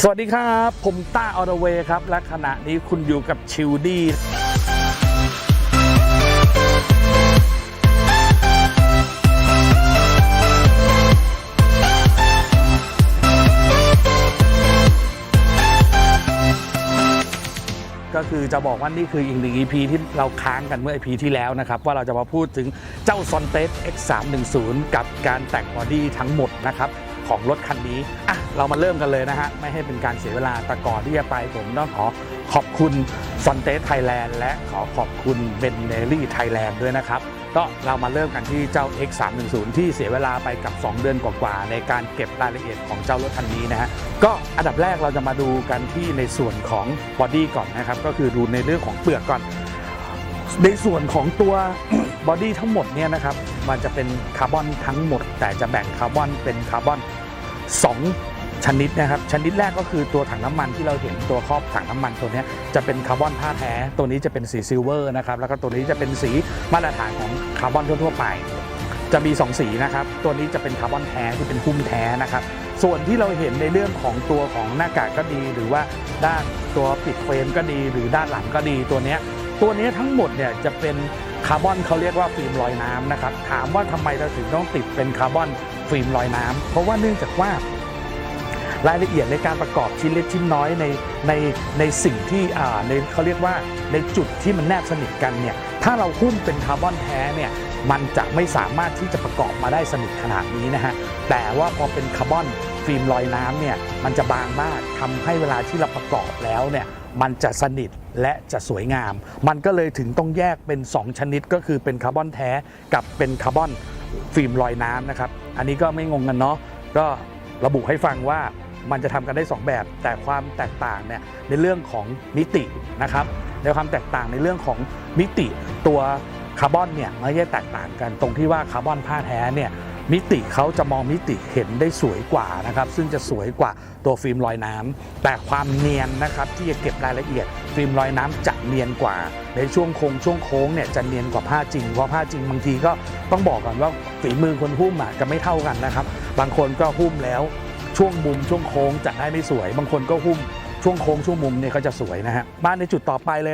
สวัสดีครับ ผมต้าออรเวครับ และขณะนี้คุณอยู่กับชิวดี้ก็คือจะบอกว่านี่คืออีกหนึ่ง EP ที่เราค้างกันเมื่อ EP ที่แล้วนะครับ ว่าเราจะมาพูดถึงเจ้า s o n t e s X310 กับการแต่งบอดี้ทั้งหมดนะครับ ของรถคันนี้อะเรามาเริ่มกันเลยนะฮะ ไม่ให้เป็นการเสียเวลาแต่ก่อนที่จะไปผมต้องขอขอบคุณ s o n t e s Thailand และขอขอบคุณ b e n n e l y Thailand ด้วยนะครับก็เรามาเริ่มกันที่เจ้า X310 ที่เสียเวลาไปกับ 2 เดือนกว่าๆในการเก็บรายละเอียดของเจ้ารถคันนี้นะฮะก็อันดับแรกเราจะมาดูกันที่ในส่วนของบอดี้ก่อนนะครับ ก็คือดูในเรื่องของเปลือกก่อน ในส่วนของตัวบอดี้ทั้งหมดเนี่ยนะครับ มันจะเป็นคาร์บอนทั้งหมด แต่จะแบ่งคาร์บอนเป็นคาร์บอน 2 ชนิดนะครับ ชนิดแรกก็คือตัวถังน้ำมันที่เราเห็นตัวครอบถังน้ำมันตัวนี้จะเป็นคาร์บอนผ้าแท้ ตัวนี้จะเป็นสีซิลเวอร์นะครับ แล้วก็ตัวนี้จะเป็นสีมาตรฐานของคาร์บอนทั่วๆไปจะมี 2 สีนะครับ ตัวนี้จะเป็นคาร์บอนแท้ที่เป็นหุ้มแท้นะครับ ส่วนที่เราเห็นในเรื่องของตัวของหน้ากากก็ดี หรือว่าด้านตัวปิดเฟรมก็ดี หรือด้านหลังก็ดีตัวนี้ตัวนี้ทั้งหมดเนี่ยจะเป็นคาร์บอนเขาเรียกว่าฟิล์มลอยน้ำนะครับ ถามว่าทำไมเราถึงต้องติดเป็นคาร์บอน ฟิล์มลอยน้ำเพราะว่าเนื่องจากว่ารายละเอียดในการประกอบชิ้นเล็กชิ้นน้อยในในในสิ่งที่อ่าในเขาเรียกว่าในจุดที่มันแนบสนิทกันเนี่ยถ้าเราหุ้มเป็นคาร์บอนแท้เนี่ยมันจะไม่สามารถที่จะประกอบมาได้สนิทขนาดนี้นะฮะแต่ว่าพอเป็นคาร์บอนฟิล์มลอยน้ำเนี่ยมันจะบางมากทำให้เวลาที่เราประกอบแล้วเนี่ยมันจะสนิทและจะสวยงาม มันก็เลยถึงต้องแยกเป็น 2 ชนิดก็คือเป็นคาร์บอนแท้กับเป็นคาร์บอน ฟิล์มลอยน้ำนะครับ อันนี้ก็ไม่งงกันเนาะก็ระบุให้ฟังว่ามันจะทำกันได้ 2 แบบ แต่ความแตกต่างเนี่ยในเรื่องของมิตินะครับในความแตกต่างในเรื่องของมิติตัวคาร์บอนเนี่ยไม่ได้แตกต่างกันตรงที่ว่าคาร์บอนผ้าแท้เนี่ย มิติเขาจะมองมิติเห็นได้สวยกว่านะครับ ซึ่งจะสวยกว่าตัวฟิล์มลอยน้ำแต่ความเนียนนะครับที่จะเก็บรายละเอียด ฟิล์มลอยน้ำจะเนียนกว่า ในช่วงโค้งช่วงโค้งเนี่ยจะเนียนกว่าผ้าจริงเพราะผ้าจริงบางทีก็ต้องบอกก่อนว่าฝีมือคนหุ้มอะจะไม่เท่ากันนะครับ บางคนก็หุ้มแล้วช่วงมุมช่วงโค้งจะได้ไม่สวย บางคนก็หุ้มช่วงโค้งช่วงมุมเนี่ยเขาจะสวยนะฮะมาในจุดต่อไปเลย